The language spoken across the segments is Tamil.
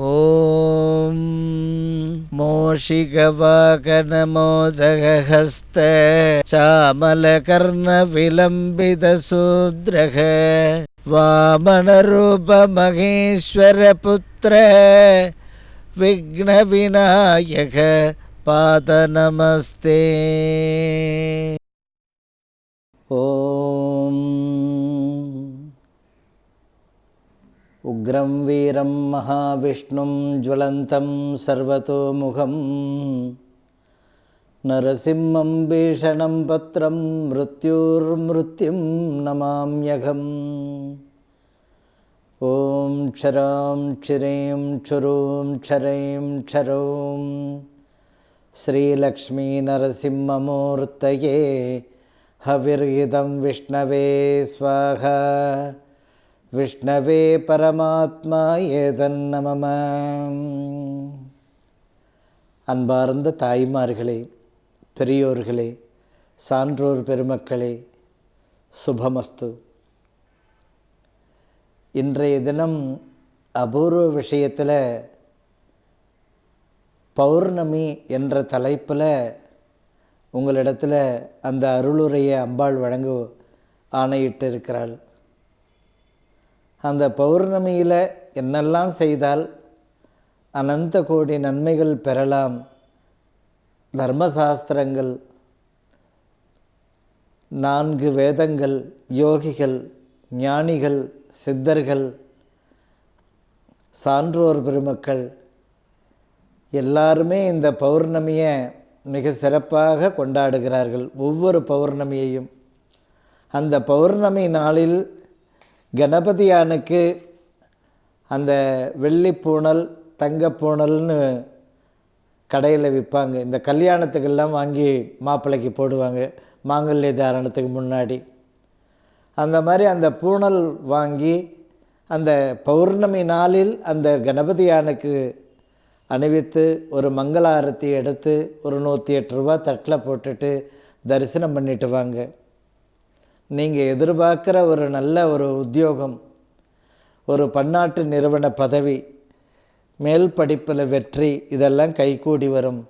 ॐ मोषिकवाकनमोदगहस्त चामलकर्णविलम्बितशूद्रः वामनरूपमहेश्वरपुत्र विघ्नविनायक पादनमस्ते ॐ उग्रं वीरं महाविष्णुं ज्वलन्तं सर्वतोमुखं नरसिंहं भीषणं पत्रं मृत्युर्मृत्युं नमाम्यघम्। ॐ क्षरां क्षिरीं क्षुरूं क्षरैं क्षरौं। श्रीलक्ष्मीनरसिंहमूर्तये हविर्हितं विष्णवे स्वाहा விஷ்ணவே பரமாத்மா ஏதன்னமம அன்பார்ந்த தாய்மார்களே பெரியோர்களே சான்றோர் பெருமக்களே சுபமஸ்து. இன்றைய தினம் அபூர்வ விஷயத்தில் பௌர்ணமி என்ற தலைப்பில் உங்களிடத்தில் அந்த அருளுரையை அம்பாள் வழங்க ஆணையிட்டு இருக்கிறாள் அந்த பௌர்ணமியில் என்னெல்லாம் செய்தால் அனந்த கோடி நன்மைகள் பெறலாம்? தர்மசாஸ்திரங்கள் நான்கு வேதங்கள் யோகிகள் ஞானிகள் சித்தர்கள் சான்றோர் பெருமக்கள் எல்லாருமே இந்த பௌர்ணமியை மிக சிறப்பாக கொண்டாடுகிறார்கள் ஒவ்வொரு பௌர்ணமியையும். அந்த பௌர்ணமி நாளில் கணபதியானுக்கு அந்த வெள்ளிப்பூணல் தங்கப்பூணல்னு கடையில் விற்பாங்க. இந்த கல்யாணத்துக்கெல்லாம் வாங்கி மாப்பிள்ளைக்கு போடுவாங்க. மாங்கல்ய தாரணத்துக்கு முன்னாடி. அந்த மாதிரி அந்த பூணல் வாங்கி அந்த பௌர்ணமி நாளில் அந்த கணபதியானுக்கு அணிவித்து ஒரு மங்கள ஆரத்தி எடுத்து ஒரு நூற்றி எட்டு ரூபா தட்டில் போட்டுட்டு தரிசனம் பண்ணிட்டு வாங்க. நீங்கள் எதிர்பார்க்குற ஒரு நல்ல ஒரு உத்தியோகம் ஒரு பன்னாட்டு நிறுவன பதவி மேல் படிப்பில் வெற்றி இதெல்லாம் கைகூடி வரும்.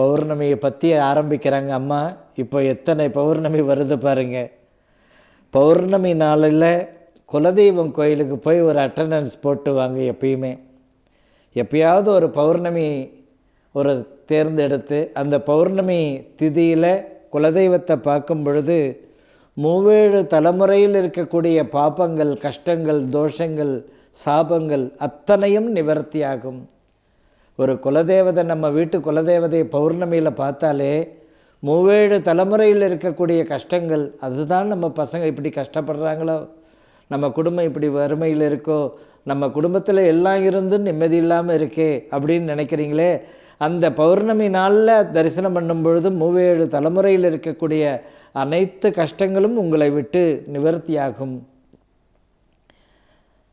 பௌர்ணமியை பற்றி ஆரம்பிக்கிறாங்க அம்மா. இப்போ எத்தனை பௌர்ணமி வருது பாருங்க. பௌர்ணமி நாளில் குலதெய்வம் கோயிலுக்கு போய் ஒரு அட்டண்டன்ஸ் போட்டு வாங்க எப்பயுமே. எப்பயாவது ஒரு பௌர்ணமி ஒரு தேர்ந்தெடுத்து அந்த பௌர்ணமி திதியில் குலதெய்வத்தை பார்க்கும் பொழுது மூவேழு தலைமுறையில் இருக்கக்கூடிய பாப்பங்கள் கஷ்டங்கள் தோஷங்கள் சாபங்கள் அத்தனையும் நிவர்த்தியாகும். ஒரு குலதெய்வதை நம்ம வீட்டு குலதேவதையை பௌர்ணமியில் பார்த்தாலே மூவேழு தலைமுறையில் இருக்கக்கூடிய கஷ்டங்கள் அதுதான் நம்ம பசங்க இப்படி கஷ்டப்படுறாங்களோ? நம்ம குடும்பம் இப்படி வறுமையில் இருக்கோ? நம்ம குடும்பத்தில் எல்லாம் இருந்தும் நிம்மதி இல்லாமல் இருக்கே அப்படின்னு நினைக்கிறீங்களே? அந்த பௌர்ணமி நாளில் தரிசனம் பண்ணும் பொழுது மூவேழு தலைமுறையில் இருக்கக்கூடிய அனைத்து கஷ்டங்களும் உங்களை விட்டு நிவர்த்தியாகும்.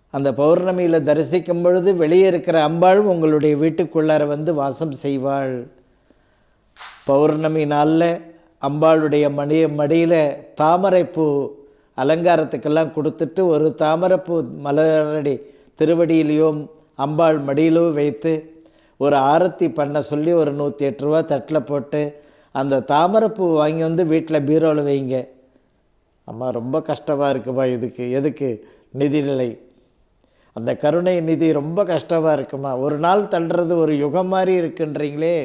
அந்த பௌர்ணமியில் தரிசிக்கும் பொழுது வெளியே இருக்கிற அம்பாள் உங்களுடைய வீட்டுக்குள்ளார வந்து வாசம் செய்வாள். பௌர்ணமி நாளில் அம்பாளுடைய மணி மடியில் தாமரைப்பூ அலங்காரத்துக்கெல்லாம் கொடுத்துட்டு ஒரு தாமரைப்பூ மலரடி திருவடியிலையும் அம்பாள் மடியிலோ வைத்து ஒரு ஆரத்தி பண்ண சொல்லி ஒரு நூற்றி எட்டு ரூபா தட்டில் போட்டு அந்த தாமரைப்பூ வாங்கி வந்து வீட்டில் பீரோவில் வைங்க. அம்மா ரொம்ப கஷ்டமாக இருக்குப்பா இதுக்கு? எதுக்கு? நிதிநிலை. அந்த கருணை நிதி ரொம்ப கஷ்டமாக இருக்குமா? ஒரு நாள் தள்ளுறது ஒரு யுகம் மாதிரி இருக்குன்றீங்களே.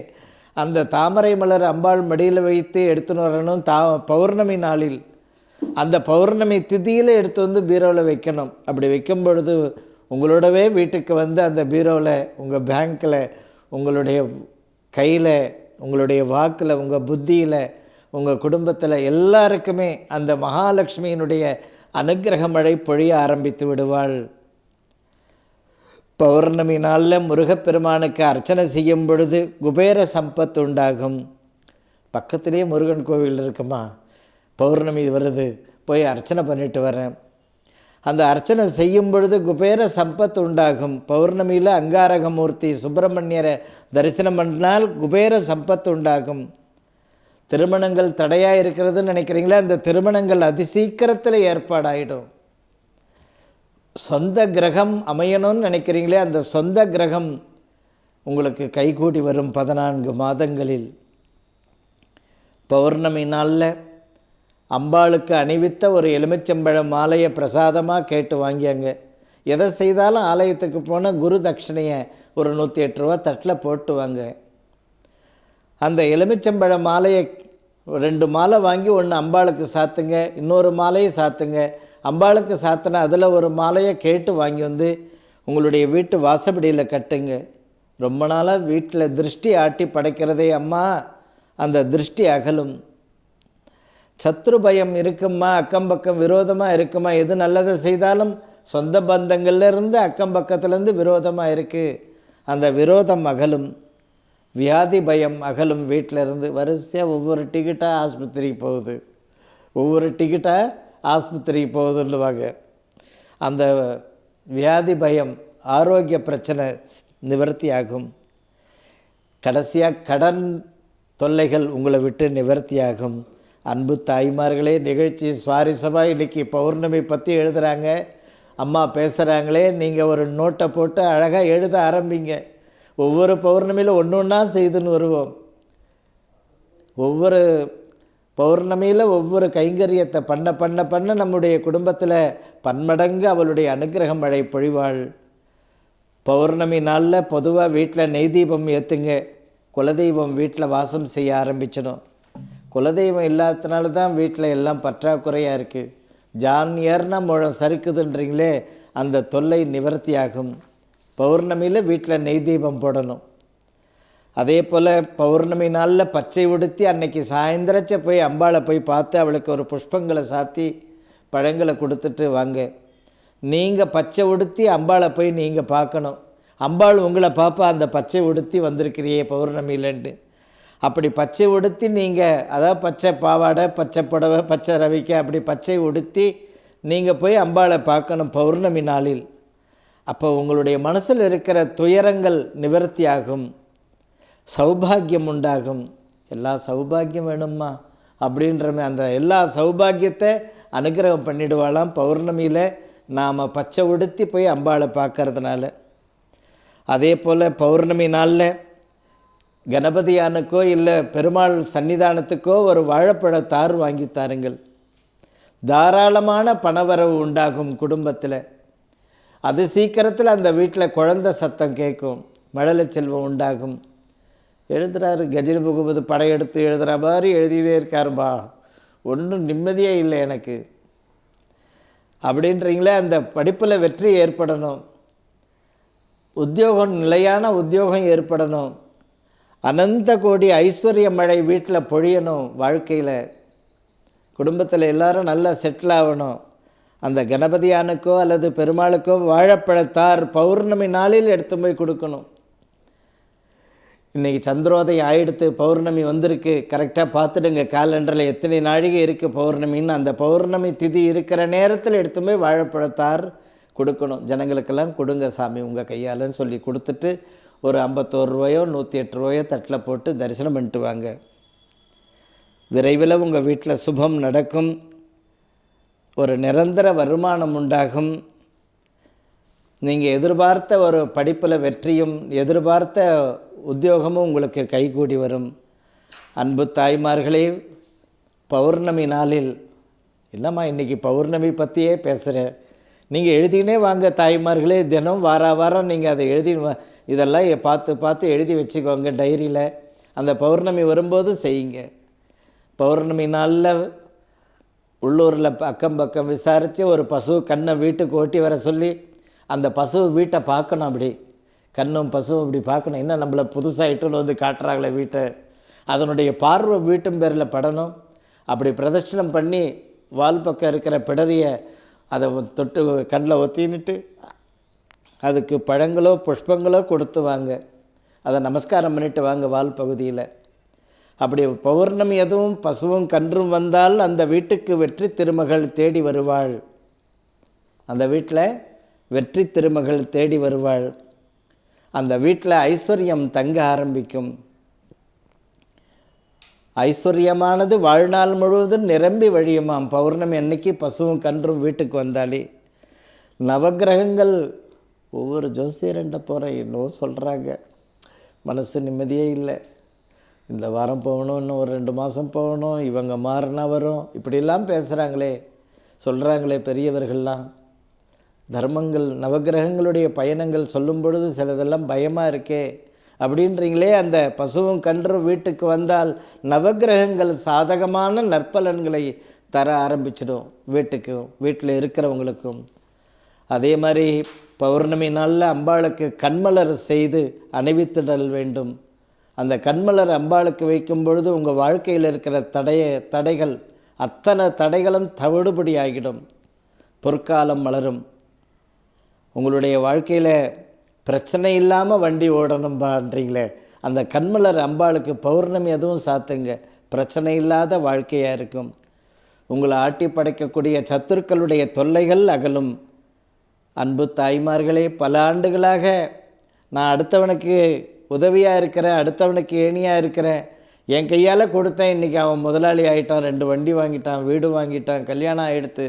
அந்த தாமரை மலர் அம்பாள் மடியில் வைத்து எடுத்துன்னு வரணும் தா பௌர்ணமி நாளில். அந்த பௌர்ணமி திதியில் எடுத்து வந்து பீரோவில் வைக்கணும். அப்படி வைக்கும் பொழுது உங்களோடவே வீட்டுக்கு வந்து அந்த பீரோவில் உங்கள் பேங்க்கில் உங்களுடைய கையில் உங்களுடைய வாக்கில் உங்கள் புத்தியில் உங்கள் குடும்பத்தில் எல்லாருக்குமே அந்த மகாலட்சுமியினுடைய அனுகிரக மழை பொழிய ஆரம்பித்து விடுவாள். பௌர்ணமி நாளில் முருகப்பெருமானுக்கு அர்ச்சனை செய்யும் பொழுது குபேர சம்பத் உண்டாகும். பக்கத்திலே முருகன் கோவில் இருக்குமா? பௌர்ணமி வருது போய் அர்ச்சனை பண்ணிட்டு வரேன். அந்த அர்ச்சனை செய்யும் பொழுது குபேர சம்பத் உண்டாகும். பௌர்ணமியில் அங்காரகமூர்த்தி சுப்பிரமணியரை தரிசனம் பண்ணினால் குபேர சம்பத் உண்டாகும். திருமணங்கள் தடையாக இருக்கிறதுன்னு நினைக்கிறீங்களா? அந்த திருமணங்கள் அதிசீக்கிரத்தில் ஏற்பாடாயிடும். சொந்த கிரகம் அமையணும்னு நினைக்கிறீங்களே? அந்த சொந்த கிரகம் உங்களுக்கு கைகூடி வரும் பதினான்கு மாதங்களில். பௌர்ணமி நாளில் அம்பாளுக்கு அணிவித்த ஒரு எலுமிச்சம்பழம் மாலையை பிரசாதமாக கேட்டு வாங்கியாங்க. எதை செய்தாலும் ஆலயத்துக்கு போனால் குரு தட்சிணையை ஒரு நூற்றி எட்டு ரூபா தட்டில் போட்டுவாங்க. அந்த எலுமிச்சம்பழ மாலையை ரெண்டு மாலை வாங்கி ஒன்று அம்பாளுக்கு சாத்துங்க இன்னொரு மாலையை சாத்துங்க. அம்பாளுக்கு சாத்தின அதில் ஒரு மாலையை கேட்டு வாங்கி வந்து உங்களுடைய வீட்டு வாசப்படியில் கட்டுங்க. ரொம்ப நாளாக வீட்டில் திருஷ்டி ஆட்டி படைக்கிறதே அம்மா. அந்த திருஷ்டி அகலும். சத்ரு பயம் இருக்குமா அக்கம் பக்கம் விரோதமாக இருக்குமா எது நல்லதை செய்தாலும் சொந்த பந்தங்கள்லேருந்து அக்கம் பக்கத்துலேருந்து விரோதமாக இருக்குது அந்த விரோதம் அகலும். வியாதி பயம் அகலும் வீட்டில் இருந்து. வரிசையாக ஒவ்வொரு டிக்கெட்டாக ஆஸ்பத்திரிக்கு போகுது. ஒவ்வொரு டிக்கெட்டாக ஆஸ்பத்திரிக்கு போகுதுன்னுவாங்க. அந்த வியாதி பயம் ஆரோக்கிய பிரச்சனை நிவர்த்தி ஆகும். கடைசியாக கடன் தொல்லைகள் உங்களை விட்டு நிவர்த்தியாகும் அன்பு தாய்மார்களே நிகழ்ச்சி சுவாரஸ்யமாக இன்றைக்கி பௌர்ணமி பற்றி எழுதுகிறாங்க அம்மா பேசுகிறாங்களே நீங்கள் ஒரு நோட்டை போட்டு அழகாக எழுத ஆரம்பிங்க. ஒவ்வொரு பௌர்ணமியில் ஒன்று ஒன்றா செய்துன்னு வருவோம். ஒவ்வொரு பௌர்ணமியில் ஒவ்வொரு கைங்கரியத்தை பண்ண பண்ண பண்ண நம்முடைய குடும்பத்தில் பன்மடங்கு அவளுடைய அனுகிரகம் மழை பொழிவாள். பௌர்ணமி நாளில் பொதுவாக வீட்டில் நெய் தீபம் ஏற்றுங்க குலதெய்வம் வீட்டில் வாசம் செய்ய ஆரம்பிச்சிடும். குலதெய்வம் இல்லாததுனால தான் வீட்டில் எல்லாம் பற்றாக்குறையாக இருக்குது ஜான்யர்னா முழம் சறுக்குதுன்றீங்களே அந்த தொல்லை நிவர்த்தியாகும். பௌர்ணமியில் வீட்டில் நெய் தீபம் போடணும். அதே போல் பௌர்ணமி நாளில் பச்சை உடுத்தி அன்னைக்கு சாயந்தரச்ச போய் அம்பாளை போய் பார்த்து அவளுக்கு ஒரு புஷ்பங்களை சாத்தி பழங்களை கொடுத்துட்டு வாங்க. நீங்கள் பச்சை உடுத்தி அம்பாளை போய் நீங்கள் பார்க்கணும். அம்பாள் உங்களை பார்ப்பா அந்த பச்சை உடுத்தி வந்திருக்கிறியே பௌர்ணமியிலன்ட்டு. அப்படி பச்சை உடுத்தி நீங்கள் அதாவது பச்சை பாவாடை பச்சை புடவை பச்சை ரவிக்கை அப்படி பச்சை உடுத்தி நீங்கள் போய் அம்பாளை பார்க்கணும் பௌர்ணமி நாளில். அப்போ உங்களுடைய மனசில் இருக்கிற துயரங்கள் நிவர்த்தியாகும். சௌபாகியம் உண்டாகும். எல்லா சௌபாகியம் வேணுமா அப்படின்றமே அந்த எல்லா சௌபாகியத்தை அனுகிரகம் பண்ணிடுவாளாம் பௌர்ணமியில். நாம் பச்சை உடுத்தி போய் அம்பாளை பார்க்கறதுனால. அதே போல் பௌர்ணமி நாளில் கணபதியானுக்கோ இல்லை பெருமாள் சன்னிதானத்துக்கோ ஒரு வாழைப்பழ தார் வாங்கி தாருங்கள். தாராளமான பணவரவு உண்டாகும் குடும்பத்தில். அது சீக்கிரத்தில் அந்த வீட்டில் குழந்தை சத்தம் கேட்கும் மழலை செல்வம் உண்டாகும். எழுதுகிறாரு கஜினி முகமது படையெடுத்து எழுதுகிற மாதிரி எழுதிட்டே இருக்காருப்பா ஒன்றும் நிம்மதியே இல்லை எனக்கு. அப்படின்றீங்களே அந்த படிப்பில் வெற்றி ஏற்படணும். உத்தியோகம் நிலையான உத்தியோகம் ஏற்படணும். அனந்த கோடி ஐஸ்வர்ய மழை வீட்டில் பொழியணும் வாழ்க்கையில். குடும்பத்தில் எல்லாரும் நல்லா செட்டில் ஆகணும். அந்த கணபதியானுக்கோ அல்லது பெருமாளுக்கோ வாழைப்பழத்தார் பௌர்ணமி நாளில் எடுத்து போய் கொடுக்கணும். இன்றைக்கி சந்திரோதயம் ஆயிடுத்து பௌர்ணமி வந்திருக்கு. கரெக்டாக பார்த்துடுங்க காலண்டரில் எத்தனை நாழிகை இருக்குது பௌர்ணமின்னு. அந்த பௌர்ணமி திதி இருக்கிற நேரத்தில் எடுத்து போய் வாழைப்பழத்தார் கொடுக்கணும். ஜனங்களுக்கெல்லாம் கொடுங்க சாமி உங்கள் கையாலன்னு சொல்லி கொடுத்துட்டு ஒரு ஐம்பத்தோரு ரூபாயோ நூற்றி எட்டு ரூபாயோ தட்டில் போட்டு தரிசனம் பண்ணிட்டு வாங்க. விரைவில் உங்கள் வீட்டில் சுபம் நடக்கும். ஒரு நிரந்தர வருமானம் உண்டாகும். நீங்கள் எதிர்பார்த்த ஒரு படிப்பில் வெற்றியும் எதிர்பார்த்த உத்தியோகமும் உங்களுக்கு கைகூடி வரும். அன்பு தாய்மார்களே பௌர்ணமி நாளில் என்னம்மா இன்றைக்கி பௌர்ணமி பற்றியே பேசுகிறேன் நீங்கள் எழுதினே வாங்க தாய்மார்களே. தினம் வார வாரம் நீங்கள் அதை எழுதி இதெல்லாம் பார்த்து பார்த்து எழுதி வச்சுக்கோங்க டைரியில். அந்த பௌர்ணமி வரும்போது செய்யுங்க. பௌர்ணமி நாளில் உள்ளூரில் அக்கம் பக்கம் விசாரித்து ஒரு பசு கண்ணை வீட்டுக்கு ஓட்டி வர சொல்லி அந்த பசு வீட்டை பார்க்கணும் அப்படி. கண்ணும் பசுவும் அப்படி பார்க்கணும். என்ன நம்மளை புதுசாக இட்டுன்னு வந்து காட்டுறாங்களே வீட்டை. அதனுடைய பார்வை வீட்டும் பேரில் படணும். அப்படி பிரதட்சணம் பண்ணி வால் பக்கம் இருக்கிற பிடரியை அதை தொட்டு கண்ணில் ஒத்தின்னுட்டு அதுக்கு பழங்களோ புஷ்பங்களோ கொடுத்து வாங்க. அதை நமஸ்காரம் பண்ணிட்டு வாங்க வால் பகுதியில். அப்படி பௌர்ணமி எதுவும் பசுவும் கன்றும் வந்தால் அந்த வீட்டுக்கு வெற்றி திருமகள் தேடி வருவாள். அந்த வீட்டில் வெற்றி திருமகள் தேடி வருவாள். அந்த வீட்டில் ஐஸ்வர்யம் தங்க ஆரம்பிக்கும். ஐஸ்வர்யமானது வாழ்நாள் முழுவதும் நிரம்பி வழியுமாம். பௌர்ணமி அன்னைக்கு பசுவும் கன்றும் வீட்டுக்கு வந்தாலே. நவக்கிரகங்கள் ஒவ்வொரு ஜோசியர்கிட்ட போகிறேன் என்னவோ சொல்கிறாங்க மனசு நிம்மதியே இல்லை. இந்த வாரம் போகணும் இன்னும் ஒரு ரெண்டு மாதம் போகணும் இவங்க மாறினா வரும். இப்படிலாம் பேசுகிறாங்களே சொல்கிறாங்களே பெரியவர்கள்லாம். தர்மங்கள் நவக்கிரகங்களுடைய பயணங்கள் சொல்லும் பொழுது சிலதெல்லாம் பயமாக இருக்கே. அப்படின்றீங்களே அந்த பசுவும் கன்றும் வீட்டுக்கு வந்தால் நவக்கிரகங்கள் சாதகமான நற்பலன்களை தர ஆரம்பிச்சிடும் வீட்டுக்கும் வீட்டில் இருக்கிறவங்களுக்கும். அதே மாதிரி பௌர்ணமி நாளில் அம்பாளுக்கு கண்மலர் செய்து அணிவித்திடல் வேண்டும். அந்த கண்மலர் அம்பாளுக்கு வைக்கும் பொழுது உங்கள் வாழ்க்கையில் இருக்கிற தடைய தடைகள் அத்தனை தடைகளும் தவிடுபடி ஆகிடும் பொற்காலம் மலரும். உங்களுடைய வாழ்க்கையில் பிரச்சனை இல்லாமல் வண்டி ஓடணும்பான்றீங்களே அந்த கண்மலர் அம்பாளுக்கு பௌர்ணமி அதுவும் சாத்துங்க. பிரச்சனை இல்லாத வாழ்க்கையாக இருக்கும். உங்களை ஆட்டி படைக்கக்கூடிய சத்துருக்களுடைய தொல்லைகள் அகலும். அன்பு தாய்மார்களே பல ஆண்டுகளாக நான் அடுத்தவனுக்கு உதவியாக இருக்கிறேன் அடுத்தவனுக்கு ஏணியாக இருக்கிறேன். என் கையால் கொடுத்தேன். இன்றைக்கி அவன் முதலாளி ஆகிட்டான் ரெண்டு வண்டி வாங்கிட்டான் வீடு வாங்கிட்டான் கல்யாணம் ஆகிடுத்து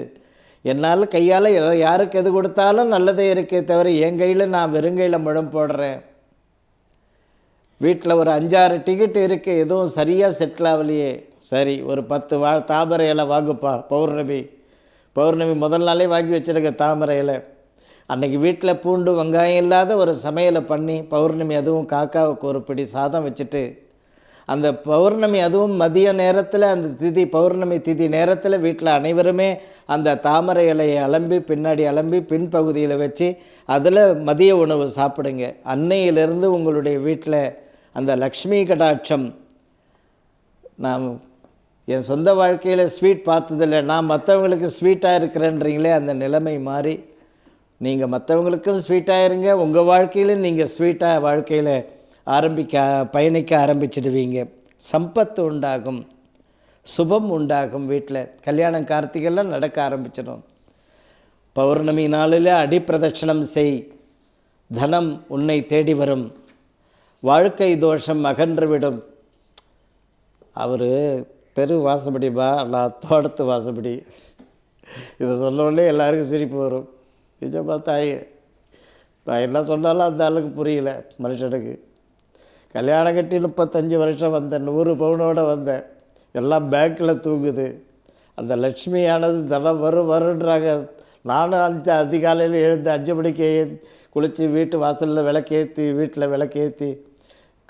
என்னால் கையால் யாருக்கு எது கொடுத்தாலும் நல்லதே இருக்கே தவிர என் கையில் நான் வெறுங்கையில் முழம் போடுறேன். வீட்டில் ஒரு அஞ்சாறு டிக்கெட் இருக்குது எதுவும் சரியாக செட்டில் ஆகலையே. சரி ஒரு பத்து வா தாமரை இலை வாங்குப்பா பௌர்ணமி. பௌர்ணமி முதல் நாளே வாங்கி வச்சுருக்க தாமரை இலை. அன்றைக்கி வீட்டில் பூண்டு வெங்காயம் இல்லாத ஒரு சமையலை பண்ணி பௌர்ணமி அதுவும் காக்காவுக்கு ஒரு பிடி சாதம் வச்சுட்டு அந்த பௌர்ணமி அதுவும் மதிய நேரத்தில் அந்த திதி பௌர்ணமி திதி நேரத்தில் வீட்டில் அனைவருமே அந்த தாமரை இலையை அலம்பி பின்னாடி அலம்பி பின்பகுதியில் வச்சு அதில் மதிய உணவு சாப்பிடுங்க. அன்னையிலிருந்து உங்களுடைய வீட்டில் அந்த லக்ஷ்மி கடாட்சம் நான் என் சொந்த வாழ்க்கையில் ஸ்வீட் பார்த்ததில்ல. நான் மற்றவங்களுக்கு ஸ்வீட்டாக இருக்கிறேன்றீங்களே அந்த நிலைமை மாறி நீங்கள் மற்றவங்களுக்கும் ஸ்வீட்டாக இருங்க. உங்கள் வாழ்க்கையிலும் நீங்கள் ஸ்வீட்டாக வாழ்க்கையில் ஆரம்பிக்க பயணிக்க ஆரம்பிச்சிடுவீங்க. சம்பத்து உண்டாகும் சுபம் உண்டாகும் வீட்டில். கல்யாணம் கார்த்திகெல்லாம் நடக்க ஆரம்பிச்சிடும். பௌர்ணமி நாளில் அடிப்பிரதட்சணம் செய். தனம் உன்னை தேடி வரும். வாழ்க்கை தோஷம் அகன்றுவிடும். அவர் தெரு வாசப்படிப்பா நான் தோட்டத்து வாசப்படி. இதை சொன்னோடனே எல்லாருக்கும் சிரிப்பு வரும். நிஜமா தாய் நான் என்ன சொன்னாலும் அந்த ஆளுக்கு புரியல மனுஷனுக்கு. கல்யாணம் கட்டி முப்பத்தஞ்சு வருஷம் வந்தேன் நூறு பவுனோடு வந்தேன். எல்லாம் பேங்க்கில் தூங்குது. அந்த லட்சுமியானது தனம் வரும் வருன்றாங்க. நானும் அந்த அதிகாலையில் எழுந்து அஞ்சு மணிக்கு குளித்து வீட்டு வாசலில் விளக்கேற்றி வீட்டில் விளக்கேற்றி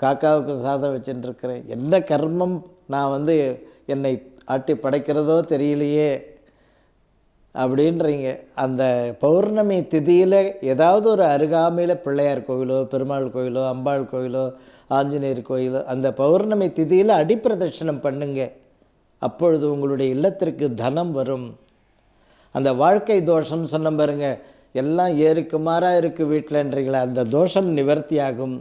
காக்காவுக்கு சாதம் வச்சுட்டுருக்கிறேன் என்ன கர்மம்? நான் வந்து என்னை ஆட்டி படைக்கிறதோ தெரியலையே. அப்படின்றீங்க. அந்த பௌர்ணமி திதியில் ஏதாவது ஒரு அருகாமையில் பிள்ளையார் கோவிலோ பெருமாள் கோவிலோ அம்பாள் கோயிலோ ஆஞ்சநேயர் கோயிலோ அந்த பௌர்ணமி திதியில் அடிப்பிரதட்சணம் பண்ணுங்க. அப்பொழுது உங்களுடைய இல்லத்திற்கு தனம் வரும். அந்த வாழ்க்கை தோஷம் சொன்ன பாருங்க எல்லாம் ஏறுக்குமாறாக இருக்குது வீட்டிலன்றீங்களா அந்த தோஷம் நிவர்த்தியாகும்.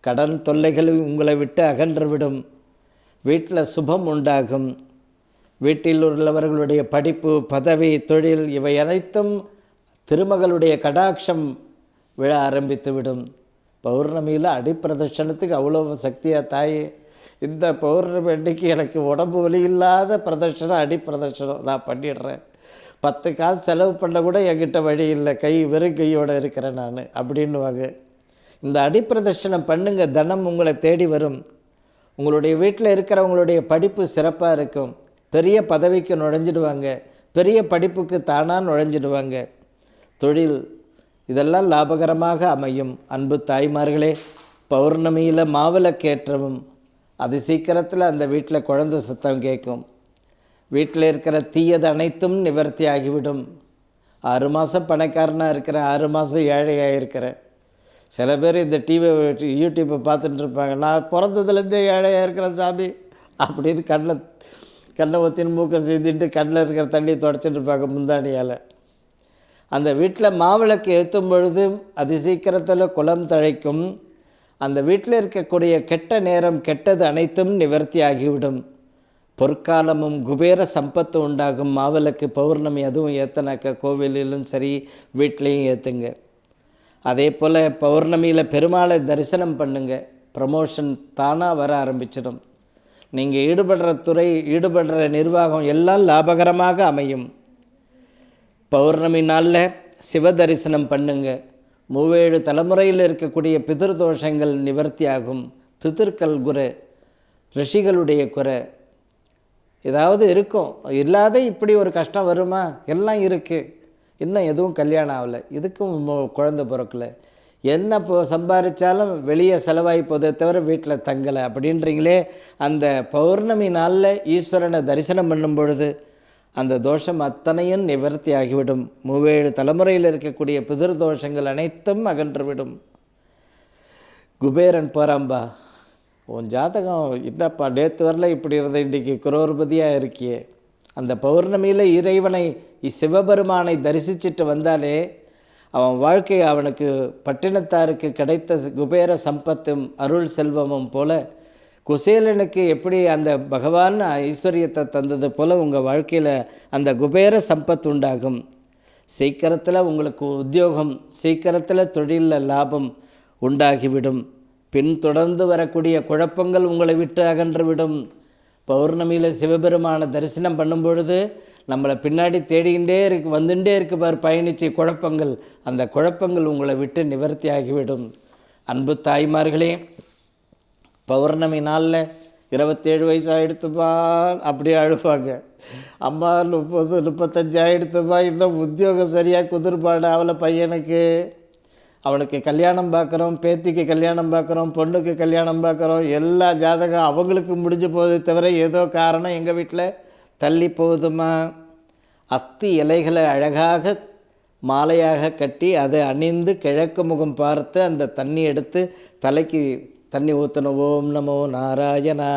கடன் தொல்லைகள் உங்களை விட்டு அகன்று விடும். வீட்டில் சுபம் உண்டாகும். வீட்டில் உள்ளவர்களுடைய படிப்பு பதவி தொழில் இவை அனைத்தும் திருமகளுடைய கடாட்சம் விழ ஆரம்பித்துவிடும். பௌர்ணமியில் அடிப்பிரதர்ஷனத்துக்கு அவ்வளோ சக்தியாக தாயே. இந்த பௌர்ணமி அன்னைக்கு எனக்கு உடம்பு வலி இல்லாத பிரதர்ஷனம் அடிப்பிரதர்ஷனம் நான் பண்ணிடுறேன். பத்து காசு செலவு பண்ண கூட என்கிட்ட வழி இல்லை. கை வெறும் கையோடு இருக்கிறேன் நான் அப்படின்னுவாங்க. இந்த அடிப்பிரதர்ஷனம் பண்ணுங்கள் தனம் உங்களை தேடி வரும். உங்களுடைய வீட்டில் இருக்கிறவங்களுடைய படிப்பு சிறப்பாக இருக்கும். பெரிய பதவிக்கு நுழைஞ்சிடுவாங்க. பெரிய படிப்புக்கு தானாக நுழைஞ்சிடுவாங்க. தொழில் இதெல்லாம் லாபகரமாக அமையும். அன்பு தாய்மார்களே பௌர்ணமியில் மாவிளக்கேற்றவும் அது சீக்கிரத்தில் அந்த வீட்டில் குழந்தை சத்தம் கேட்கும் வீட்டில் இருக்கிற தீயது அனைத்தும் நிவர்த்தி ஆகிவிடும். ஆறு மாதம் பணக்காரனாக இருக்கிறேன் ஆறு மாதம் ஏழையாக இருக்கிறேன் சில பேர் இந்த டிவி யூடியூப்பை பார்த்துட்டு இருப்பாங்க. நான் பிறந்ததுலேருந்தே ஏழையாக இருக்கிறேன் சாமி அப்படின்னு கண்ணில் கண்ணை ஒத்தின்னு மூக்கை செய்துட்டு கண்ணில் இருக்கிற தண்ணியை தொடச்சிட்டு இருப்பாங்க முந்தானியால். அந்த வீட்டில் மாவிளக்கு ஏற்றும் பொழுது அதி சீக்கிரத்தில் குளம் தழைக்கும். அந்த வீட்டில் இருக்கக்கூடிய கெட்ட நேரம் கெட்டது அனைத்தும் நிவர்த்தி ஆகிவிடும். பொற்காலமும் குபேர சம்பத்து உண்டாகும். மாவிளக்கு பௌர்ணமி அதுவும் ஏற்றினாக்க கோவிலிலும் சரி வீட்லேயும் ஏற்றுங்க அதே போல் பௌர்ணமியில் பெருமாளை தரிசனம் பண்ணுங்கள் ப்ரமோஷன் தானாக வர ஆரம்பிச்சிடும். நீங்கள் ஈடுபடுற துறை ஈடுபடுற நிர்வாகம் எல்லாம் லாபகரமாக அமையும். பௌர்ணமி நாளில் சிவ தரிசனம் பண்ணுங்க. மூவேழு தலைமுறையில் இருக்கக்கூடிய பிதிர் தோஷங்கள் நிவர்த்தியாகும். பிதிர்கள் குறை ரிஷிகளுடைய குறை. ஏதாவது இருக்கும். இல்லாத இப்படி ஒரு கஷ்டம் வருமா? எல்லாம் இருக்குது இன்னும் எதுவும் கல்யாணம் ஆகலை. இதுக்கும் மு- குழந்தை பிறக்கல. என்ன இப்போ சம்பாதிச்சாலும் வெளியே செலவாகி போதே தவிர வீட்டில் தங்கலை. அப்படின்றீங்களே அந்த பௌர்ணமி நாளில் ஈஸ்வரனை தரிசனம் பண்ணும் பொழுது அந்த தோஷம் அத்தனையும் நிவர்த்தி ஆகிவிடும். மூவேழு தலைமுறையில் இருக்கக்கூடிய பிதிர் தோஷங்கள் அனைத்தும் அகன்றுவிடும். குபேரன் போகிறாம்பா உன் ஜாதகம் என்னப்பா நேற்று வரல இப்படி இருந்த இன்றைக்கி குரோர்பதியாக இருக்கியே? அந்த பௌர்ணமியில் இறைவனை சிவபெருமானை தரிசிச்சிட்டு வந்தாலே அவன் வாழ்க்கை அவனுக்கு பட்டினத்தாருக்கு கிடைத்த குபேர சம்பத்தும் அருள் செல்வமும் போல குசேலனுக்கு எப்படி அந்த பகவான் ஐஸ்வர்யத்தை தந்தது போல் உங்கள் வாழ்க்கையில் அந்த குபேர சம்பத்து உண்டாகும்? சீக்கிரத்தில் உங்களுக்கு உத்தியோகம் சீக்கிரத்தில் தொழிலில் லாபம் உண்டாகிவிடும். பின் தொடர்ந்து வரக்கூடிய குழப்பங்கள் உங்களை விட்டு அகன்றுவிடும் பௌர்ணமியில் சிவபெருமானை தரிசனம் பண்ணும் பொழுது நம்மளை பின்னாடி தேடிக்கிட்டே இருக்கு வந்துட்டே இருக்குப்பார் பயணித்து பயணிச்சு குழப்பங்கள். அந்த குழப்பங்கள் உங்களை விட்டு நிவர்த்தி ஆகிவிடும். அன்பு தாய்மார்களே பௌர்ணமி நாளில் இருபத்தேழு வயசு ஆகிடுத்துப்பா அப்படியே அழுவாங்க. அம்மா முப்பது முப்பத்தஞ்சு ஆகிடுத்துப்பா இன்னும் உத்தியோகம் சரியாக குதிர்பாடு அவளை பையனுக்கு? அவனுக்கு கல்யாணம் பார்க்குறோம் பேத்திக்கு கல்யாணம் பார்க்குறோம் பொண்ணுக்கு கல்யாணம் பார்க்குறோம் எல்லா ஜாதகம் அவங்களுக்கு முடிஞ்சு போகுது தவிர ஏதோ காரணம் எங்கள் வீட்டில் தள்ளி போகுதுமா அத்தி இலைகளை அழகாக மாலையாக கட்டி அதை அணிந்து கிழக்கு முகம் பார்த்து அந்த தண்ணி எடுத்து தலைக்கு தண்ணி ஊற்றணும் ஓம் நமோ நாராயணா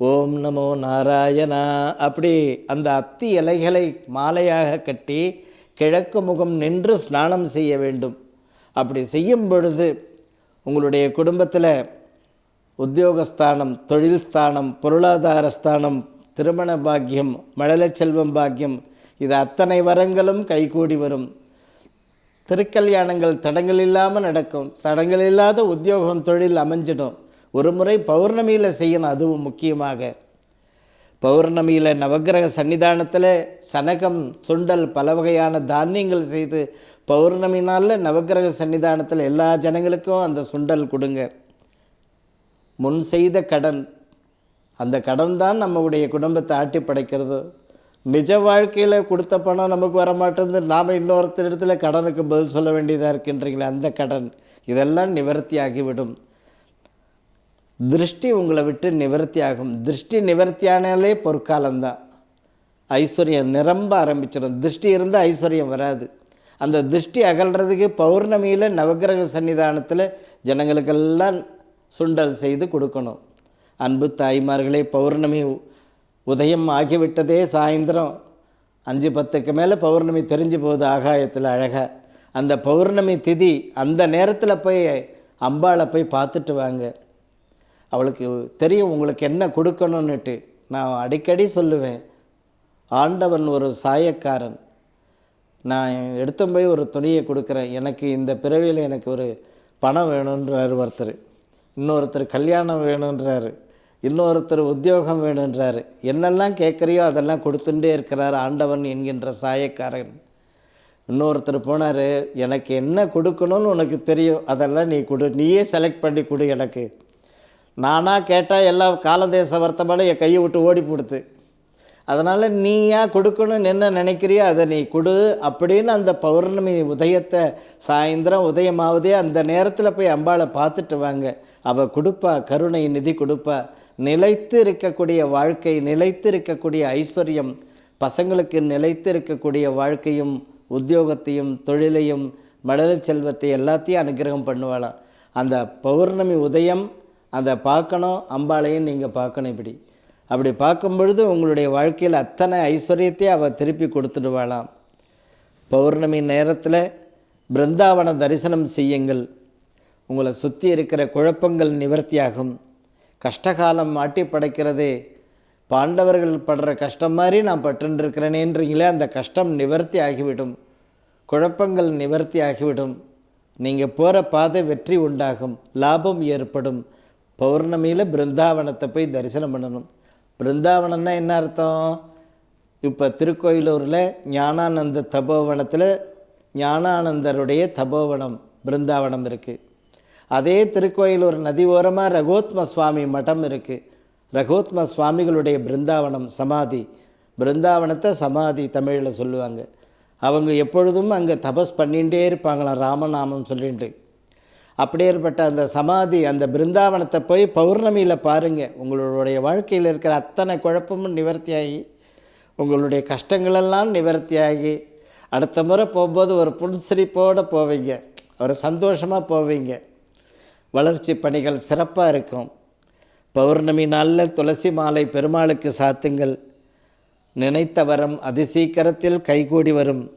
ஓம் நமோ நாராயணா அப்படி அந்த அத்தி இலைகளை மாலையாக கட்டி கிழக்கு முகம் நின்று ஸ்நானம் செய்ய வேண்டும். அப்படி செய்யும் பொழுது உங்களுடைய குடும்பத்தில் உத்தியோகஸ்தானம் தொழில் ஸ்தானம் பொருளாதார ஸ்தானம் திருமண பாக்கியம் மழலைச் செல்வம் பாக்கியம் இது அத்தனை வரங்களும் கைகூடி வரும். திருக்கல்யாணங்கள் தடங்கள் இல்லாமல் நடக்கும். தடங்கள் இல்லாத உத்தியோகம் தொழில் அமைஞ்சிடும். ஒரு முறை பௌர்ணமியில் செய்யணும் அதுவும் முக்கியமாக. பௌர்ணமியில் நவக்கிரக சன்னிதானத்தில் சனகம் சுண்டல் பல வகையான தானியங்கள் செய்து பௌர்ணமி நாளில் நவக்கிரக சன்னிதானத்தில் எல்லா ஜனங்களுக்கும் அந்த சுண்டல் கொடுங்க. முன் செய்த கடன் அந்த கடன் தான் நம்முடைய குடும்பத்தை ஆட்டி படைக்கிறது. நிஜ வாழ்க்கையில் கொடுத்த பணம் நமக்கு வரமாட்டேங்குது. நாம் இன்னொருத்தர் இடத்துல கடனுக்கு பதில் சொல்ல வேண்டியதாக இருக்கின்றீங்களே அந்த கடன். இதெல்லாம் நிவர்த்தி ஆகிவிடும். திருஷ்டி உங்களை விட்டு நிவர்த்தி ஆகும். திருஷ்டி நிவர்த்தியானாலே பொற்காலம்தான். ஐஸ்வர்யம் நிரம்ப ஆரம்பிச்சிடும் திருஷ்டி இருந்தால் ஐஸ்வர்யம் வராது. அந்த திருஷ்டி அகல்றதுக்கு பௌர்ணமியில் நவக்கிரக சன்னிதானத்தில் ஜனங்களுக்கெல்லாம் சுண்டல் செய்து கொடுக்கணும். அன்பு தாய்மார்களே பௌர்ணமி உதயம் ஆகிவிட்டதே சாயந்தரம். அஞ்சு பத்துக்கு மேலே பௌர்ணமி தெரிஞ்சு போகுது ஆகாயத்தில் அழகாக அந்த பௌர்ணமி திதி அந்த நேரத்தில் போய் அம்பாளை போய் பார்த்துட்டு வாங்க. அவளுக்கு தெரியும் உங்களுக்கு என்ன கொடுக்கணுன்னுட்டு நான் அடிக்கடி சொல்லுவேன். ஆண்டவன் ஒரு சாயக்காரன். நான் எடுத்து போய் ஒரு துணியை கொடுக்குறேன். எனக்கு இந்த பிறவியில் எனக்கு ஒரு பணம் வேணுன்றார் ஒருத்தர். இன்னொருத்தர் கல்யாணம் வேணுன்றாரு. இன்னொருத்தர் உத்தியோகம் வேணுன்றாரு. என்னெல்லாம் கேட்குறியோ அதெல்லாம் கொடுத்துட்டே இருக்கிறார் ஆண்டவன் என்கின்ற சாயக்காரன். இன்னொருத்தர் போனார் எனக்கு என்ன கொடுக்கணும்னு உனக்கு தெரியும். அதெல்லாம் நீ கொடு. நீயே செலக்ட் பண்ணி கொடு எனக்கு. நானாக கேட்டால் எல்லாம் காலதேச வர்த்தமான என் கையை விட்டு ஓடி கொடுத்து அதனால் நீயா கொடுக்கணும்னு என்ன நினைக்கிறியோ அதை நீ கொடு அப்படின்னு அந்த பௌர்ணமி உதயத்தை சாயந்தரம் உதயமாவதே அந்த நேரத்தில் போய் அம்பாளை பார்த்துட்டு வாங்க. அவள் கொடுப்பா கருணை நிதி கொடுப்பா. நிலைத்து இருக்கக்கூடிய வாழ்க்கை நிலைத்து இருக்கக்கூடிய ஐஸ்வர்யம் பசங்களுக்கு நிலைத்து இருக்கக்கூடிய வாழ்க்கையும் உத்தியோகத்தையும் தொழிலையும் மடல் செல்வத்தை எல்லாத்தையும் அனுகிரகம் பண்ணுவாளாம். அந்த பௌர்ணமி உதயம் அதை பார்க்கணும் அம்பாளையும் நீங்கள் பார்க்கணும் இப்படி. அப்படி பார்க்கும் பொழுது உங்களுடைய வாழ்க்கையில் அத்தனை ஐஸ்வர்யத்தை அவள் திருப்பி கொடுத்துடுவாளாம். பௌர்ணமி நேரத்தில் பிருந்தாவன தரிசனம் செய்யுங்கள். உங்களை சுற்றி இருக்கிற குழப்பங்கள் நிவர்த்தியாகும். கஷ்டகாலம் மாட்டி படைக்கிறதே. பாண்டவர்கள் படுற கஷ்டம் மாதிரி நான் பட்டுருக்கிறேனேன்றீங்களே அந்த கஷ்டம் நிவர்த்தி ஆகிவிடும். குழப்பங்கள் நிவர்த்தி ஆகிவிடும். நீங்கள் போகிற பாதை வெற்றி உண்டாகும். லாபம் ஏற்படும். பௌர்ணமியில் பிருந்தாவனத்தை போய் தரிசனம் பண்ணணும். பிருந்தாவனம்னா என்ன அர்த்தம்? இப்போ திருக்கோயிலூரில் ஞானானந்த தபோவனத்தில் ஞானானந்தருடைய தபோவனம் பிருந்தாவனம் இருக்குது அதே திருக்கோயிலூர் நதி ஓரமாக ரகோத்ம சுவாமி மடம் இருக்குது ரகோத்ம சுவாமிகளுடைய பிருந்தாவனம் சமாதி. பிருந்தாவனத்தை சமாதி தமிழில் சொல்லுவாங்க. அவங்க எப்பொழுதும் அங்கே தபஸ் பண்ணிகிட்டே இருப்பாங்களாம் ராமநாமம் சொல்லிட்டு அப்படியேற்பட்ட அந்த சமாதி அந்த பிருந்தாவனத்தை போய் பௌர்ணமியில் பாருங்கள் உங்களுடைய வாழ்க்கையில் இருக்கிற அத்தனை குழப்பமும் நிவர்த்தியாகி உங்களுடைய கஷ்டங்களெல்லாம் நிவர்த்தியாகி அடுத்த முறை போகும்போது ஒரு புன்சிரிப்போடு போவீங்க. ஒரு சந்தோஷமாக போவீங்க. வளர்ச்சி பணிகள் சிறப்பாக இருக்கும். பௌர்ணமி நாளில் துளசி மாலை பெருமாளுக்கு சாத்துங்கள். நினைத்த வரம் அதிசீக்கிரத்தில் கைகூடி வரும்.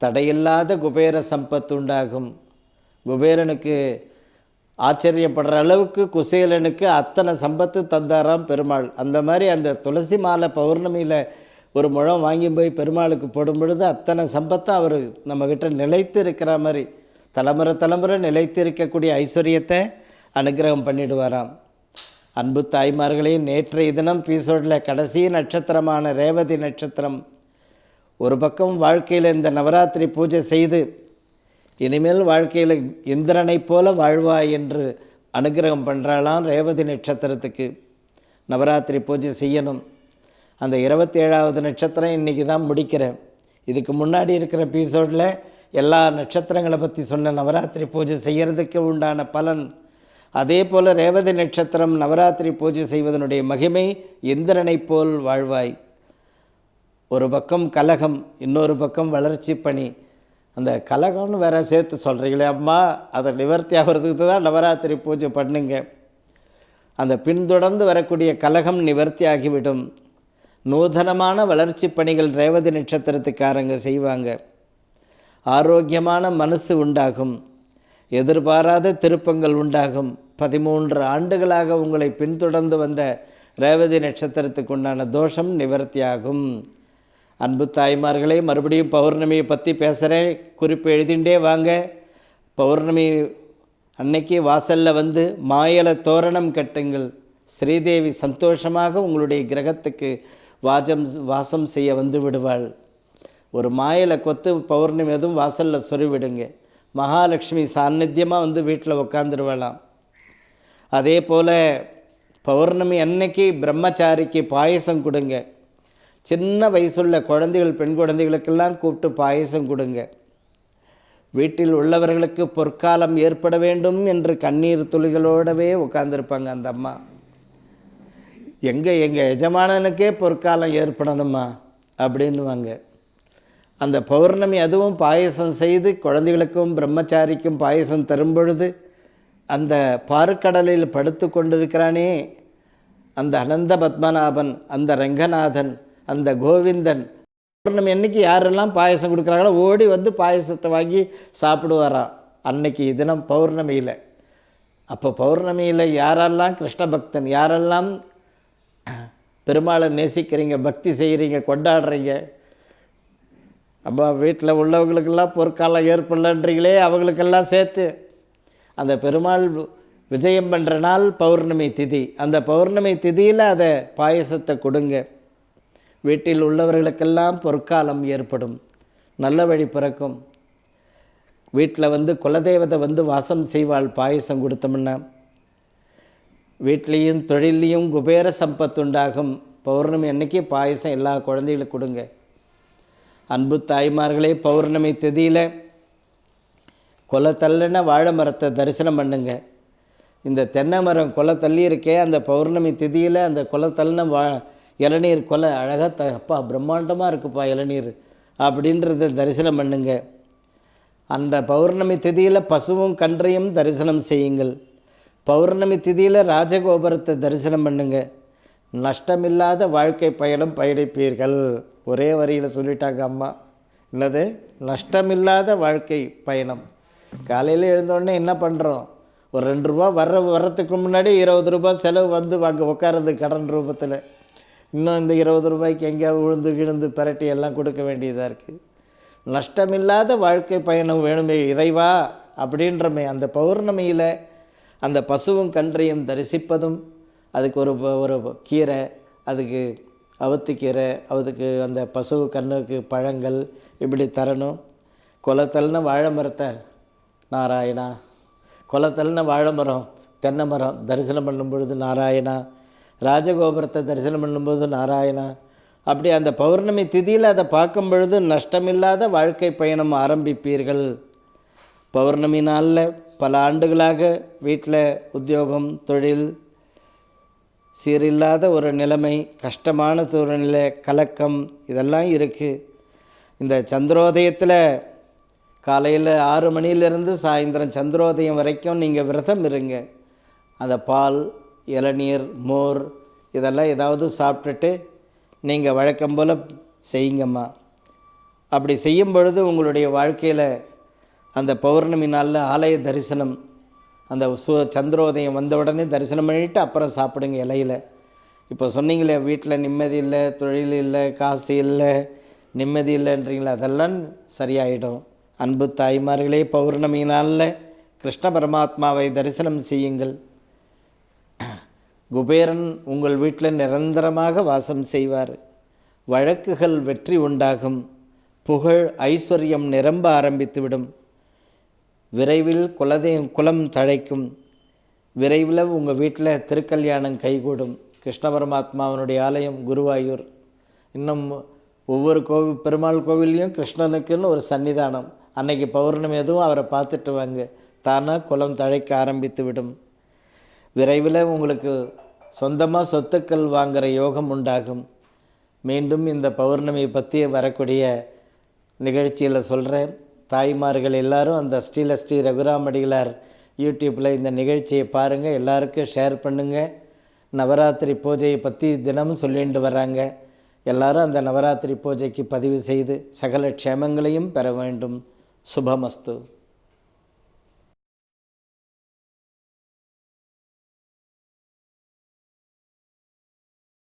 தடையில்லாத குபேர சம்பத்து உண்டாகும். குபேரனுக்கு ஆச்சரியப்படுற அளவுக்கு குசேலனுக்கு அத்தனை சம்பத்து தந்தாராம் பெருமாள். அந்த மாதிரி அந்த துளசி மாலை பௌர்ணமியில் ஒரு முழம் வாங்கி போய் பெருமாளுக்கு போடும் பொழுது அத்தனை சம்பத்தை அவர் நம்மக்கிட்ட நிலைத்து இருக்கிற மாதிரி தலைமுறை தலைமுறை நிலைத்து இருக்கக்கூடிய ஐஸ்வர்யத்தை அனுகிரகம் பண்ணிடுவாராம். அன்பு தாய்மார்களையும் நேற்றைய தினம் பீசோடில் கடைசி நட்சத்திரமான ரேவதி நட்சத்திரம். ஒரு பக்கம் வாழ்க்கையில் இந்த நவராத்திரி பூஜை செய்து இனிமேல் வாழ்க்கையில் இந்திரனைப் போல வாழ்வாய் என்று அனுகிரகம் பண்ணுறாளாம் ரேவதி நட்சத்திரத்துக்கு. நவராத்திரி பூஜை செய்யணும். அந்த இருபத்தி ஏழாவது நட்சத்திரம் இன்றைக்கி தான் முடிக்கிறேன். இதுக்கு முன்னாடி இருக்கிற எபிசோடில் எல்லா நட்சத்திரங்களை பற்றி சொன்ன நவராத்திரி பூஜை செய்கிறதுக்கு உண்டான பலன். அதே போல் ரேவதி நட்சத்திரம் நவராத்திரி பூஜை செய்வதனுடைய மகிமை இந்திரனைப் போல் வாழ்வாய். ஒரு பக்கம் கலகம் இன்னொரு பக்கம் வளர்ச்சி பணி. அந்த கலகம்னு வேற சேர்த்து சொல்கிறீங்களே அம்மா அதை நிவர்த்தி ஆகிறதுக்கு தான் நவராத்திரி பூஜை பண்ணுங்க. அந்த பின்தொடர்ந்து வரக்கூடிய கலகம் நிவர்த்தி ஆகிவிடும். நூதனமான வளர்ச்சி பணிகள் ரேவதி நட்சத்திரத்துக்காரங்க செய்வாங்க. ஆரோக்கியமான மனசு உண்டாகும். எதிர்பாராத திருப்பங்கள் உண்டாகும். பதிமூன்று ஆண்டுகளாக உங்களை பின்தொடர்ந்து வந்த ரேவதி நட்சத்திரத்துக்கு உண்டான தோஷம் நிவர்த்தியாகும். அன்பு தாய்மார்களே மறுபடியும் பௌர்ணமியை பற்றி பேசுகிறேன் குறிப்பு எழுதிண்டே வாங்க. பௌர்ணமி அன்னைக்கு வாசலில் வந்து மாயல தோரணம் கட்டுங்கள். ஸ்ரீதேவி சந்தோஷமாக உங்களுடைய கிரகத்துக்கு வாஜம் வாசம் செய்ய வந்து விடுவாள். ஒரு மாயில கொத்து பௌர்ணமி எதுவும் வாசலில் சொருவிடுங்க. மகாலட்சுமி சாநித்தியமாக வந்து வீட்டில் உட்காந்துருவலாம் அதே போல் பௌர்ணமி அன்னைக்கு பிரம்மச்சாரிக்கு பாயசம் கொடுங்க. சின்ன வயசுள்ள குழந்தைகள் பெண் குழந்தைகளுக்கெல்லாம் கூப்பிட்டு பாயசம் கொடுங்க. வீட்டில் உள்ளவர்களுக்கு பொற்காலம் ஏற்பட வேண்டும் என்று கண்ணீர் துளிகளோடவே உட்காந்துருப்பாங்க அந்த அம்மா. எங்கே எங்கள் எஜமானனுக்கே பொற்காலம் ஏற்படணுமா? அப்படின்னுவாங்க. அந்த பௌர்ணமி அதுவும் பாயசம் செய்து குழந்தைகளுக்கும் பிரம்மச்சாரிக்கும் பாயசம் தரும் பொழுது அந்த பாருக்கடலில் படுத்து கொண்டிருக்கிறானே. அந்த அனந்த பத்மநாபன் அந்த ரங்கநாதன் அந்த கோவிந்தன். பௌர்ணமி அன்னைக்கு யாரெல்லாம் பாயசம் கொடுக்குறாங்களோ ஓடி வந்து பாயசத்தை வாங்கி சாப்பிடுவாராம் அன்னைக்கு தினம் பௌர்ணமியில். அப்போ பௌர்ணமியில் யாரெல்லாம் கிருஷ்ண பக்தன் யாரெல்லாம் பெருமாளை நேசிக்கிறீங்க பக்தி செய்கிறீங்க கொண்டாடுறீங்க? அப்போ வீட்டில் உள்ளவங்களுக்கெல்லாம் பொற்காலம் ஏற்படலன்றீங்களே அவங்களுக்கெல்லாம் சேர்த்து. அந்த பெருமாள் விஜயம் பண்ணுற நாள் பௌர்ணமி திதி. அந்த பௌர்ணமி திதியில் அதை பாயசத்தை கொடுங்க. வீட்டில் உள்ளவர்களுக்கெல்லாம் பொற்காலம் ஏற்படும். நல்ல வழி பிறக்கும். வீட்டில் வந்து குலதெய்வத்தை வந்து வாசம் செய்வாள் பாயசம் கொடுத்தோம்னா வீட்லேயும் தொழிலையும் குபேர சம்பத்துண்டாகும் பௌர்ணமி அன்னைக்கு பாயசம் எல்லா குழந்தைகளுக்கு கொடுங்க. அன்பு தாய்மார்களே பௌர்ணமி திதியில் குலத்தல்லன வாழை மரத்தை தரிசனம் பண்ணுங்க. இந்த தென்னை மரம் கொலை தள்ளி இருக்கே அந்த பௌர்ணமி திதியில் அந்த கொலை தள்ளின வா இளநீர் கொலை அழகாக தப்பா பிரம்மாண்டமாக இருக்குப்பா இளநீர். அப்படின்றத தரிசனம் பண்ணுங்க. அந்த பௌர்ணமி திதியில் பசுவும் கன்றையும் தரிசனம் செய்யுங்கள். பௌர்ணமி திதியில் ராஜகோபுரத்தை தரிசனம் பண்ணுங்க. நஷ்டமில்லாத வாழ்க்கை பயணம் பயணிப்பீர்கள். ஒரே வரியில் சொல்லிட்டாங்க அம்மா. என்னது? நஷ்டமில்லாத வாழ்க்கை பயணம். காலையில் எழுந்தோடனே என்ன பண்ணுறோம் ஒரு ரெண்டு ரூபா வர்ற வர்றதுக்கு முன்னாடி இருபது ரூபாய் செலவு வந்து அங்கே உட்காருது கடன் ரூபத்தில். இன்னும் இந்த இருபது ரூபாய்க்கு எங்கேயாவது விழுந்து கிழுந்து பிரட்டி எல்லாம் கொடுக்க வேண்டியதாக இருக்குது நஷ்டமில்லாத வாழ்க்கை பயணம் வேணுமே இறைவா அப்படின்றமே அந்த பௌர்ணமியில் அந்த பசுவும் கன்றையும் தரிசிப்பதும் அதுக்கு ஒரு ஒரு கீரை அதுக்கு அவத்திக்கீரை அதுக்கு அந்த பசு கண்ணுக்கு பழங்கள் இப்படி தரணும். குளத்தல்ன வாழை மரத்தை நாராயணா. குளத்தல்ன வாழை மரம் தென்னை மரம் தரிசனம் பண்ணும் பொழுது நாராயணா. ராஜகோபுரத்தை தரிசனம் பண்ணும்போது நாராயணா அப்படி அந்த பௌர்ணமி திதியில் அதை பார்க்கும் பொழுது நஷ்டமில்லாத வாழ்க்கை பயணம் ஆரம்பிப்பீர்கள். பௌர்ணமி நாளில் பல ஆண்டுகளாக வீட்டில் உத்தியோகம் தொழில் சீரில்லாத ஒரு நிலைமை கஷ்டமான சூழ்நிலை கலக்கம் இதெல்லாம் இருக்குது இந்த சந்திரோதயத்தில் காலையில் ஆறு மணியிலிருந்து சாயந்தரம் சந்திரோதயம் வரைக்கும் நீங்கள் விரதம் இருங்க. அந்த பால் இளநீர் மோர் இதெல்லாம் ஏதாவது சாப்பிட்டுட்டு நீங்கள் வழக்கம் போல் செய்யுங்கம்மா. அப்படி செய்யும் பொழுது உங்களுடைய வாழ்க்கையில் அந்த பௌர்ணமி நாளில் ஆலய தரிசனம் அந்த சு சந்திரோதயம் வந்த உடனே தரிசனம் பண்ணிவிட்டு அப்புறம் சாப்பிடுங்க இலையில். இப்போ சொன்னீங்களே வீட்டில் நிம்மதி இல்லை தொழில் இல்லை காசு இல்லை நிம்மதி இல்லைன்றீங்களா அதெல்லாம் சரியாயிடும். அன்பு தாய்மார்களே பௌர்ணமி நாளில் கிருஷ்ண பரமாத்மாவை தரிசனம் செய்யுங்கள். குபேரன் உங்கள் வீட்டில் நிரந்தரமாக வாசம் செய்வார். வழக்குகள் வெற்றி உண்டாகும். புகழ் ஐஸ்வர்யம் நிரம்ப ஆரம்பித்துவிடும். விரைவில் குலதெய்வம் குலம் தழைக்கும். விரைவில் உங்கள் வீட்டில் திருக்கல்யாணம் கைகூடும். கிருஷ்ண பரமாத்மாவனுடைய ஆலயம் குருவாயூர். இன்னும் ஒவ்வொரு கோவில் பெருமாள் கோவில்லையும் கிருஷ்ணனுக்குன்னு ஒரு சன்னிதானம். அன்னைக்கு பௌர்ணமி எதுவும் அவரை பார்த்துட்டு வாங்க. தானாக குலம் தழைக்க ஆரம்பித்து விடும் விரைவில் உங்களுக்கு சொந்தமாக சொத்துக்கள் வாங்குகிற யோகம் உண்டாகும். மீண்டும் இந்த பௌர்ணமி பற்றி வரக்கூடிய நிகழ்ச்சியில் சொல்கிறேன் தாய்மார்கள் எல்லாரும் அந்த ஸ்ரீல ஸ்ரீ ரகுராமடிகளார் யூடியூப்பில் இந்த நிகழ்ச்சியை பாருங்கள் எல்லாருக்கும் ஷேர் பண்ணுங்கள் நவராத்திரி பூஜையை பற்றி தினமும் சொல்லிட்டு வராங்க. எல்லாரும் அந்த நவராத்திரி பூஜைக்கு பதிவு செய்து சகல க்ஷேமங்களையும் பெற வேண்டும். சுபமஸ்து.